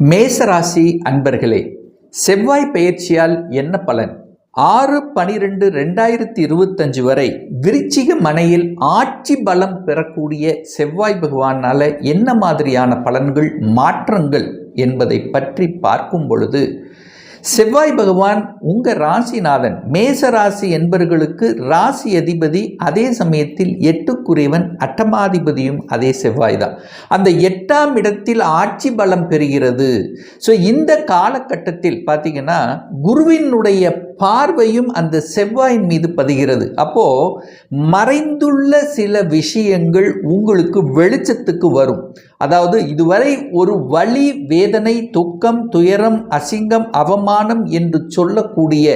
மேசராசி அன்பர்களே செவ்வாய் பெயர்ச்சியால் என்ன பலன்? ஆறு பனிரெண்டு ரெண்டாயிரத்தி இருபத்தஞ்சு வரை விருச்சிக மனையில் ஆட்சி பலம் பெறக்கூடிய செவ்வாய் பகவானால என்ன மாதிரியான பலன்கள் மாற்றங்கள் என்பதை பற்றி பார்க்கும் பொழுது செவ்வாய் பகவான் உங்கள் ராசிநாதன் மேச ராசி என்பவர்களுக்கு ராசி அதிபதி அதே சமயத்தில் எட்டுக்குறைவன் அட்டமாதிபதியும் அதே செவ்வாய் தான் அந்த எட்டாம் இடத்தில் ஆட்சி பலம் பெறுகிறது. ஸோ இந்த காலகட்டத்தில் பார்த்தீங்கன்னா குருவினுடைய பார்வையும் அந்த செவ்வாயின் மீது பதிகிறது. அப்போ மறைந்துள்ள சில விஷயங்கள் உங்களுக்கு வெளிச்சத்துக்கு வரும். அதாவது இதுவரை ஒரு வலி வேதனை துக்கம் துயரம் அசிங்கம் அவமானம் என்று சொல்லக்கூடிய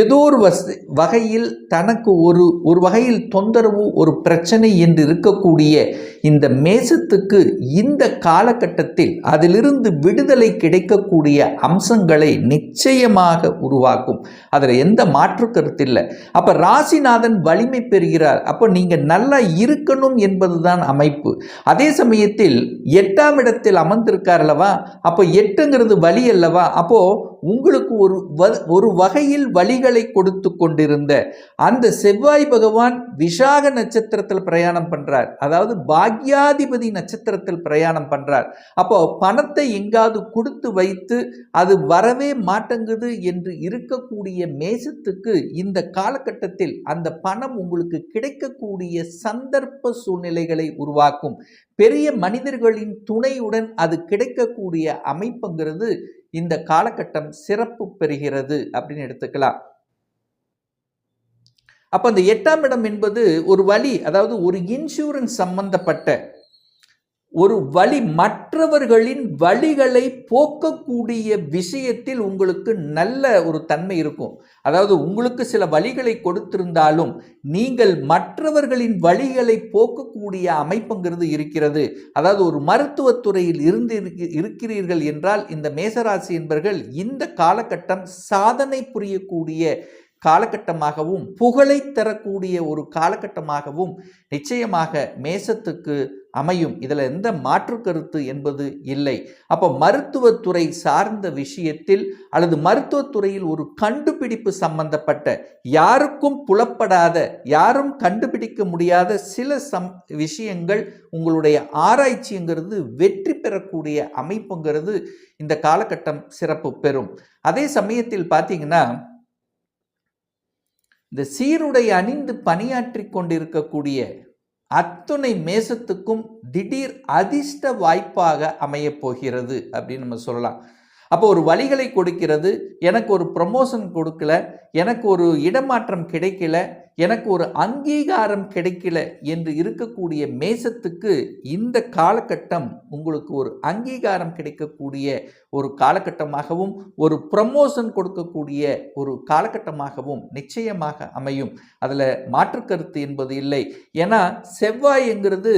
ஏதோ ஒரு வஸ் வகையில் தனக்கு ஒரு ஒரு வகையில் தொந்தரவு ஒரு பிரச்சனை என்று இருக்கக்கூடிய இந்த மேசத்துக்கு இந்த காலகட்டத்தில் அதிலிருந்து விடுதலை கிடைக்கக்கூடிய அம்சங்களை நிச்சயமாக உருவாக்கும். அதில் எந்த மாற்று கருத்து இல்லை. அப்போ ராசிநாதன் வலிமை பெறுகிறார். அப்போ நீங்கள் நல்லா இருக்கணும் என்பதுதான் அமைப்பு. அதே சமயத்தில் எட்டாம் இடத்தில் அமர்ந்திருக்கார் அல்லவா? அப்போ எட்டுங்கிறது வலி அல்லவா? அப்போ உங்களுக்கு ஒரு வ- ஒரு வகையில் வழிகளை கொடுத்து கொண்டிருந்த அந்த செவ்வாய் பகவான் விஷாக நட்சத்திரத்தில் பிரயாணம் பண்ணுறார் அதாவது பாக்யாதிபதி நட்சத்திரத்தில் பிரயாணம் பண்ணுறார் அப்போ பணத்தை எங்காவது கொடுத்து வைத்து அது வரவே மாட்டங்குது என்று இருக்கக்கூடிய மேசத்துக்கு இந்த காலகட்டத்தில் அந்த பணம் உங்களுக்கு கிடைக்கக்கூடிய சந்தர்ப்ப சூழ்நிலைகளை உருவாக்கும். பெரிய மனிதர்களின் துணையுடன் அது கிடைக்கக்கூடிய அமைப்புங்கிறது இந்த காலகட்டம் சிறப்பு பெறுகிறது அப்படின்னு எடுத்துக்கலாம். அப்போ அந்த எட்டாம் இடம் என்பது ஒரு வழி அதாவது ஒரு இன்சூரன்ஸ் சம்பந்தப்பட்ட ஒரு வழி மற்றவர்களின் வழிகளை போக்கக்கூடிய விஷயத்தில் உங்களுக்கு நல்ல ஒரு தன்மை இருக்கும். அதாவது உங்களுக்கு சில வழிகளை கொடுத்திருந்தாலும் நீங்கள் மற்றவர்களின் வழிகளை போக்கக்கூடிய அமைப்புங்கிறது இருக்கிறது. அதாவது ஒரு மருத்துவத்துறையில் இருந்து இருக்கிறீர்கள் என்றால் இந்த மேசராசி என்பர்கள் இந்த காலகட்டம் சாதனை புரியக்கூடிய காலகட்டமாகவும் புகழை தரக்கூடிய ஒரு காலகட்டமாகவும் நிச்சயமாக மேசத்துக்கு அமையும். இதில் எந்த மாற்று கருத்து என்பது இல்லை. அப்போ மருத்துவத்துறை சார்ந்த விஷயத்தில் அல்லது மருத்துவத்துறையில் ஒரு கண்டுபிடிப்பு சம்பந்தப்பட்ட யாருக்கும் புலப்படாத யாரும் கண்டுபிடிக்க முடியாத சில சம் விஷயங்கள் உங்களுடைய ஆராய்ச்சிங்கிறது வெற்றி பெறக்கூடிய அமைப்புங்கிறது இந்த காலகட்டம் சிறப்பு பெறும். அதே சமயத்தில் பார்த்தீங்கன்னா இந்த சீருடை அணிந்து பணியாற்றி கொண்டிருக்கக்கூடிய அத்துணை மேசத்துக்கும் திடீர் அதிர்ஷ்ட வாய்ப்பாக அமையப் போகிறது அப்படின்னு நம்ம சொல்லலாம். அப்போ ஒரு வழிகளை கொடுக்கிறது எனக்கு ஒரு ப்ரமோஷன் கொடுக்கல எனக்கு ஒரு இடமாற்றம் கிடைக்கல எனக்கு ஒரு அங்கீகாரம் கிடைக்கல என்று இருக்கக்கூடிய மேசத்துக்கு இந்த காலகட்டம் உங்களுக்கு ஒரு அங்கீகாரம் கிடைக்கக்கூடிய ஒரு காலகட்டமாகவும் ஒரு ப்ரமோஷன் கொடுக்கக்கூடிய ஒரு காலகட்டமாகவும் நிச்சயமாக அமையும். அதில் மாற்று கருத்து என்பது இல்லை. ஏன்னா செவ்வாய்ங்கிறது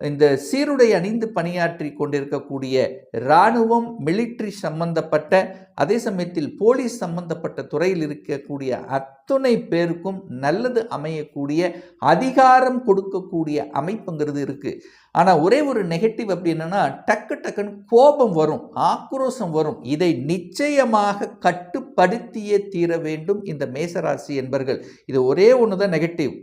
இந்த சீருடை அணிந்து பணியாற்றி கொண்டிருக்கக்கூடிய இராணுவம் மிலிட்ரி சம்பந்தப்பட்ட அதே சமயத்தில் போலீஸ் சம்பந்தப்பட்ட துறையில் இருக்கக்கூடிய அத்துணை பேருக்கும் நல்லது அமையக்கூடிய அதிகாரம் கொடுக்கக்கூடிய அமைப்புங்கிறது இருக்குது ஆனால் ஒரே ஒரு நெகட்டிவ் அப்படி என்னென்னா டக்கு டக்குன்னு கோபம் வரும் ஆக்ரோஷம் வரும். இதை நிச்சயமாக கட்டுப்படுத்தியே தீர வேண்டும் இந்த மேசராசி என்பர்கள். இது ஒரே ஒன்று தான் நெகட்டிவ்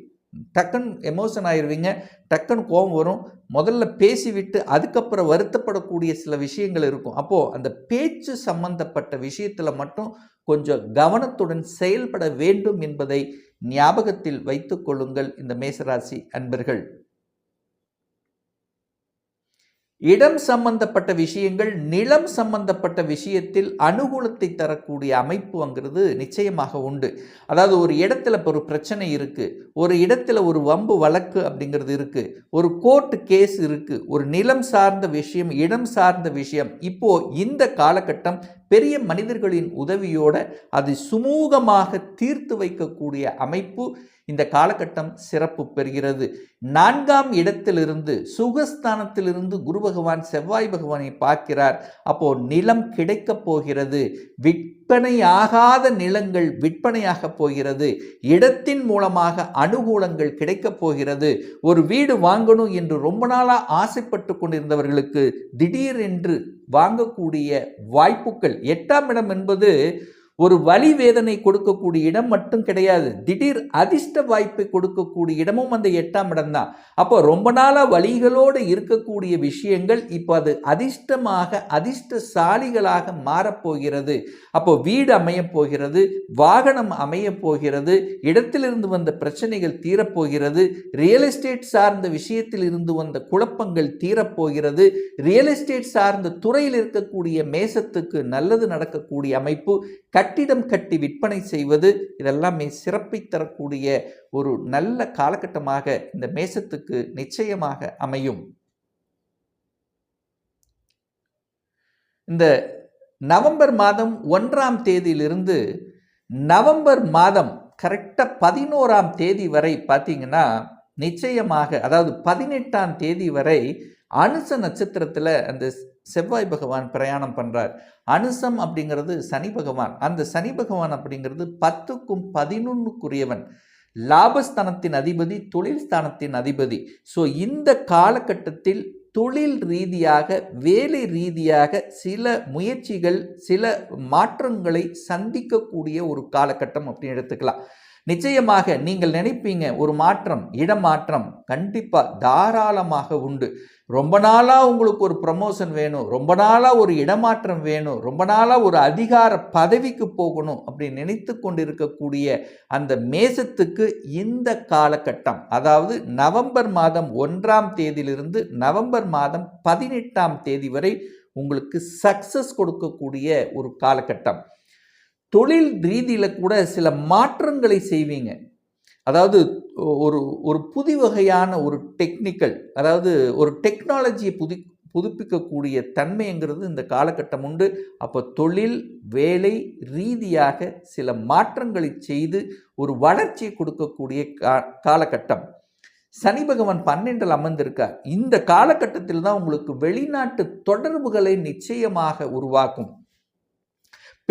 டக்குன்னு எமோஷன் ஆயிடுவீங்க டக்குன்னு கோபம் வரும். முதல்ல பேசிவிட்டு அதுக்கப்புறம் வருத்தப்படக்கூடிய சில விஷயங்கள் இருக்கும். அப்போது அந்த பேச்சு சம்பந்தப்பட்ட விஷயத்தில் மட்டும் கொஞ்சம் கவனத்துடன் செயல்பட வேண்டும் என்பதை ஞாபகத்தில் வைத்து கொள்ளுங்கள் இந்த மேசராசி அன்பர்கள். இடம் சம்பந்தப்பட்ட விஷயங்கள் நிலம் சம்பந்தப்பட்ட விஷயத்தில் அனுகூலத்தை தரக்கூடிய அமைப்புங்கிறது நிச்சயமாக உண்டு. அதாவது ஒரு இடத்துல இப்போ ஒரு பிரச்சனை இருக்குது ஒரு இடத்துல ஒரு வம்பு வழக்கு அப்படிங்கிறது இருக்குது ஒரு கோர்ட் கேஸ் இருக்குது ஒரு நிலம் சார்ந்த விஷயம் இடம் சார்ந்த விஷயம் இப்போது இந்த காலகட்டம் பெரிய மனிதர்களின் உதவியோட அதை சுமூகமாக தீர்த்து வைக்கக்கூடிய அமைப்பு இந்த காலகட்டம் சிறப்பு பெறுகிறது. நான்காம் இடத்திலிருந்து சுகஸ்தானத்திலிருந்து குரு பகவான் செவ்வாய் பகவானை பார்க்கிறார். அப்போ நிலம் கிடைக்கப் போகிறது. விற்ப விற்பனை ஆகாத நிலங்கள் விற்பனையாக போகிறது. இடத்தின் மூலமாக அனுகூலங்கள் கிடைக்கப் போகிறது. ஒரு வீடு வாங்கணும் என்று ரொம்ப நாளாக ஆசைப்பட்டு கொண்டிருந்தவர்களுக்கு திடீரென்று வாங்கக்கூடிய வாய்ப்புகள். எட்டாம் இடம் என்பது ஒரு வலி வேதனை கொடுக்கக்கூடிய இடம் மட்டும் கிடையாது. திடீர் அதிர்ஷ்ட வாய்ப்பை கொடுக்கக்கூடிய இடமும் அந்த எட்டாம் இடம் தான் அப்போ ரொம்ப நாளாக வழிகளோடு இருக்கக்கூடிய விஷயங்கள் இப்போ அது அதிர்ஷ்டமாக அதிர்ஷ்டசாலிகளாக மாறப்போகிறது. அப்போ வீடு அமையப் போகிறது வாகனம் அமையப் போகிறது இடத்திலிருந்து வந்த பிரச்சனைகள் தீரப்போகிறது ரியல் எஸ்டேட் சார்ந்த விஷயத்தில் இருந்து வந்த குழப்பங்கள் தீரப்போகிறது ரியல் எஸ்டேட் சார்ந்த துறையில் இருக்கக்கூடிய மேசத்துக்கு நல்லது நடக்கக்கூடிய அமைப்பு கட் கட்டிடம் கட்டி விற்பனை செய்வது இதெல்லாமே சிறப்பை தரக்கூடிய ஒரு நல்ல காலகட்டமாக இந்த மேசத்துக்கு நிச்சயமாக அமையும். இந்த நவம்பர் மாதம் ஒன்றாம் தேதியிலிருந்து நவம்பர் மாதம் கரெக்டாக பதினோராம் தேதி வரை பார்த்தீங்கன்னா நிச்சயமாக அதாவது பதினெட்டாம் தேதி வரை அனுச நட்சத்திரத்தில் அந்த செவ்வாய் பகவான் பிரயாணம் பண்ணுறார் அனுசம் அப்படிங்கிறது சனி பகவான். அந்த சனி பகவான் அப்படிங்கிறது பத்துக்கும் பதினொன்றுக்குரியவன் லாபஸ்தானத்தின் அதிபதி தொழில் ஸ்தானத்தின் அதிபதி. ஸோ இந்த காலகட்டத்தில் தொழில் ரீதியாக வேலை ரீதியாக சில முயற்சிகள் சில மாற்றங்களை சந்திக்கக்கூடிய ஒரு காலகட்டம் அப்படின்னு எடுத்துக்கலாம். நிச்சயமாக நீங்கள் நினைப்பீங்க ஒரு மாற்றம் இடமாற்றம் கண்டிப்பாக தாராளமாக உண்டு. ரொம்ப நாளாக உங்களுக்கு ஒரு ப்ரமோஷன் வேணும் ரொம்ப நாளாக ஒரு இடமாற்றம் வேணும் ரொம்ப நாளாக ஒரு அதிகார பதவிக்கு போகணும் அப்படி நினைத்து கொண்டிருக்கக்கூடிய அந்த மேசத்துக்கு இந்த காலகட்டம் அதாவது நவம்பர் மாதம் ஒன்றாம் தேதியிலிருந்து நவம்பர் மாதம் பதினெட்டாம் தேதி வரை உங்களுக்கு சக்சஸ் கொடுக்கக்கூடிய ஒரு காலகட்டம். தொழில் ரீதியில் கூட சில மாற்றங்களை செய்வீங்க. அதாவது ஒரு ஒரு புதி வகையான ஒரு டெக்னிக்கல் அதாவது ஒரு டெக்னாலஜியை புதி புதுப்பிக்கக்கூடிய தன்மைங்கிறது இந்த காலகட்டம் உண்டு. அப்போ தொழில் வேலை ரீதியாக சில மாற்றங்களை செய்து ஒரு வளர்ச்சியை கொடுக்கக்கூடிய கா காலகட்டம். சனி பகவான் பன்னெண்டில் அமர்ந்திருக்கார். இந்த காலகட்டத்தில் தான் உங்களுக்கு வெளிநாட்டு தொடர்புகளை நிச்சயமாக உருவாக்கும்.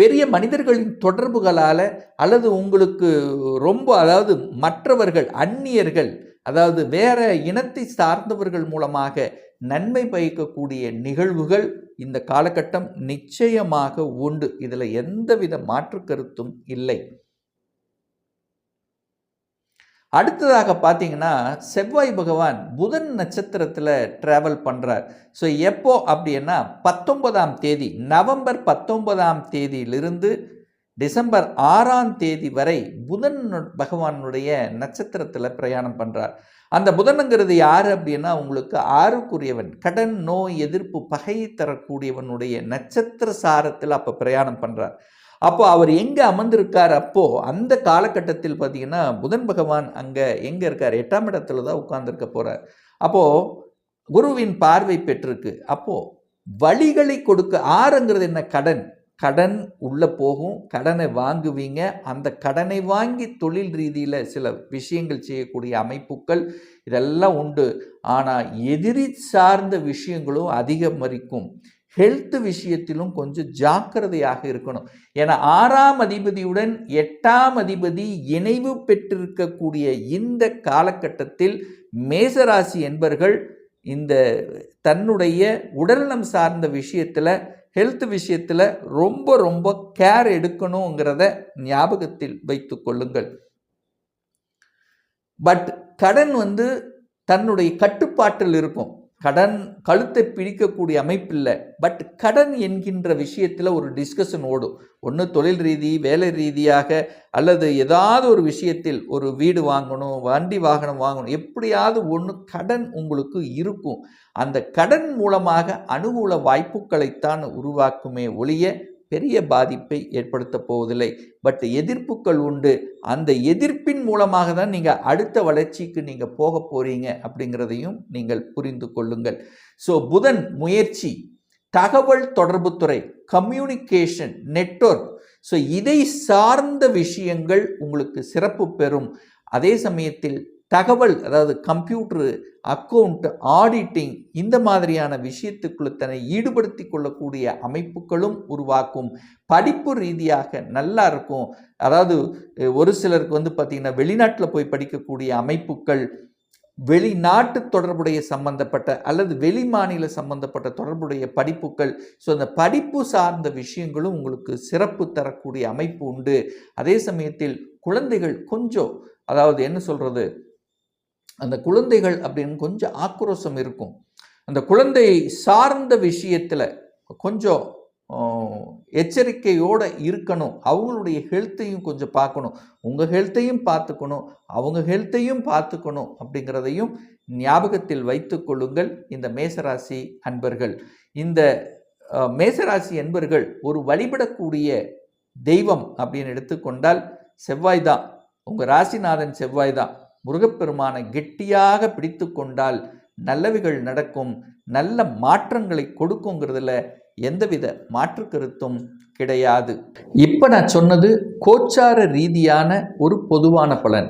பெரிய மனிதர்களின் தொடர்புகளால் அல்லது உங்களுக்கு ரொம்ப அதாவது மற்றவர்கள் அந்நியர்கள் அதாவது வேற இனத்தை சார்ந்தவர்கள் மூலமாக நன்மை பயக்கக்கூடிய நிகழ்வுகள் இந்த காலகட்டம் நிச்சயமாக உண்டு. இதில் எந்தவித மாற்று கருத்தும் இல்லை. அடுத்ததாக பார்த்தீங்கன்னா செவ்வாய் பகவான் புதன் நட்சத்திரத்தில் ட்ராவல் பண்ணுறார் ஸோ எப்போ அப்படின்னா பத்தொன்பதாம் தேதி நவம்பர் பத்தொன்பதாம் தேதியிலிருந்து டிசம்பர் ஆறாம் தேதி வரை புதன் பகவானுடைய நட்சத்திரத்தில் பிரயாணம் பண்ணுறார் அந்த புதனுங்கிறது யார் அப்படின்னா உங்களுக்கு ஆறுக்குரியவன் கடன் நோய் எதிர்ப்பு பகையை தரக்கூடியவனுடைய நட்சத்திர சாரத்தில் அப்போ பிரயாணம் பண்ணுறார் அப்போ அவர் எங்கே அமர்ந்திருக்கார் அப்போது அந்த காலகட்டத்தில் பார்த்தீங்கன்னா புதன் பகவான் அங்கே எங்கே இருக்கார்? எட்டாம் இடத்துல தான் உட்கார்ந்துருக்க போகிறார் அப்போது குருவின் பார்வை பெற்றிருக்கு. அப்போது வழிகளை கொடுக்க ஆறுங்கிறது என்ன? கடன். கடன் உள்ளே போகும். கடனை வாங்குவீங்க. அந்த கடனை வாங்கி தொழில் ரீதியில் சில விஷயங்கள் செய்யக்கூடிய அமைப்புகள் இதெல்லாம் உண்டு. ஆனால் எதிரி சார்ந்த விஷயங்களும் அதிகமரிக்கும். ஹெல்த் விஷயத்திலும் கொஞ்சம் ஜாக்கிரதையாக இருக்கணும். ஏன்னா ஆறாம் அதிபதியுடன் எட்டாம் அதிபதி இணைவு பெற்றிருக்கக்கூடிய இந்த காலகட்டத்தில் மேசராசி என்பர்கள் இந்த தன்னுடைய உடல்நலம் சார்ந்த விஷயத்தில் ஹெல்த் விஷயத்தில் ரொம்ப ரொம்ப கேர் எடுக்கணுங்கிறத ஞாபகத்தில் வைத்து கொள்ளுங்கள். பட் கடன் வந்து தன்னுடைய கட்டுப்பாட்டில் இருக்கும். கடன் கழுத்தை பிடிக்கக்கூடிய அமைப்பில்லை. பட் கடன் என்கின்ற விஷயத்தில் ஒரு டிஸ்கஷன் ஓடும். ஒன்று தொழில் ரீதி வேலை ரீதியாக அல்லது ஏதாவது ஒரு விஷயத்தில் ஒரு வீடு வாங்கணும் வண்டி வாகனம் வாங்கணும் எப்படியாவது ஒன்று கடன் உங்களுக்கு இருக்கும். அந்த கடன் மூலமாக அனுகூல வாய்ப்புகளைத்தான் உருவாக்குமே ஒழிய பெரிய பாதிப்பை ஏற்படுத்த போவதில்லை. பட் எதிர்ப்புகள் உண்டு. அந்த எதிர்ப்பின் மூலமாக தான் நீங்கள் அடுத்த வளர்ச்சிக்கு நீங்கள் போக போகிறீங்க அப்படிங்கிறதையும் நீங்கள் புரிந்து கொள்ளுங்கள். ஸோ புதன் முயற்சி தகவல் தொடர்புத்துறை கம்யூனிகேஷன் நெட்வொர்க் ஸோ இதை சார்ந்த விஷயங்கள் உங்களுக்கு சிறப்பு பெறும். அதே சமயத்தில் தகவல் அதாவது கம்ப்யூட்ரு அக்கௌண்ட் ஆடிட்டிங் இந்த மாதிரியான விஷயத்துக்குள்ள தன்னை ஈடுபடுத்தி கொள்ளக்கூடிய அமைப்புகளும் உருவாக்கும். படிப்பு ரீதியாக நல்லா இருக்கும். அதாவது ஒரு சிலருக்கு வந்து பார்த்திங்கன்னா வெளிநாட்டில் போய் படிக்கக்கூடிய அமைப்புகள் வெளிநாட்டு தொடர்புடைய சம்பந்தப்பட்ட அல்லது வெளி மாநில சம்பந்தப்பட்ட தொடர்புடைய படிப்புகள். ஸோ அந்த படிப்பு சார்ந்த விஷயங்களும் உங்களுக்கு சிறப்பு தரக்கூடிய அமைப்பு உண்டு. அதே சமயத்தில் குழந்தைகள் கொஞ்சம் அதாவது என்ன சொல்கிறது அந்த குழந்தைகள் அப்படின்னு கொஞ்சம் ஆக்ரோஷம் இருக்கும். அந்த குழந்தை சார்ந்த விஷயத்தில் கொஞ்சம் எச்சரிக்கையோடு இருக்கணும். அவங்களுடைய ஹெல்த்தையும் கொஞ்சம் பார்க்கணும். உங்கள் ஹெல்த்தையும் பார்த்துக்கணும். அவங்க ஹெல்த்தையும் பார்த்துக்கணும் அப்படிங்கிறதையும் ஞாபகத்தில் வைத்து கொள்ளுங்கள். இந்த மேசராசி அன்பர்கள். இந்த மேசராசி அன்பர்கள் ஒரு வழிபடக்கூடிய தெய்வம் அப்படின்னு எடுத்துக்கொண்டால் செவ்வாய் தான். உங்கள் ராசிநாதன் செவ்வாய் தான். முருகப்பெருமானை கெட்டியாக பிடித்து கொண்டால் நல்லவைகள் நடக்கும் நல்ல மாற்றங்களை கொடுக்குங்கிறதுல எந்தவித மாற்று கருத்தும் கிடையாது. இப்போ நான் சொன்னது கோச்சார ரீதியான ஒரு பொதுவான பலன்.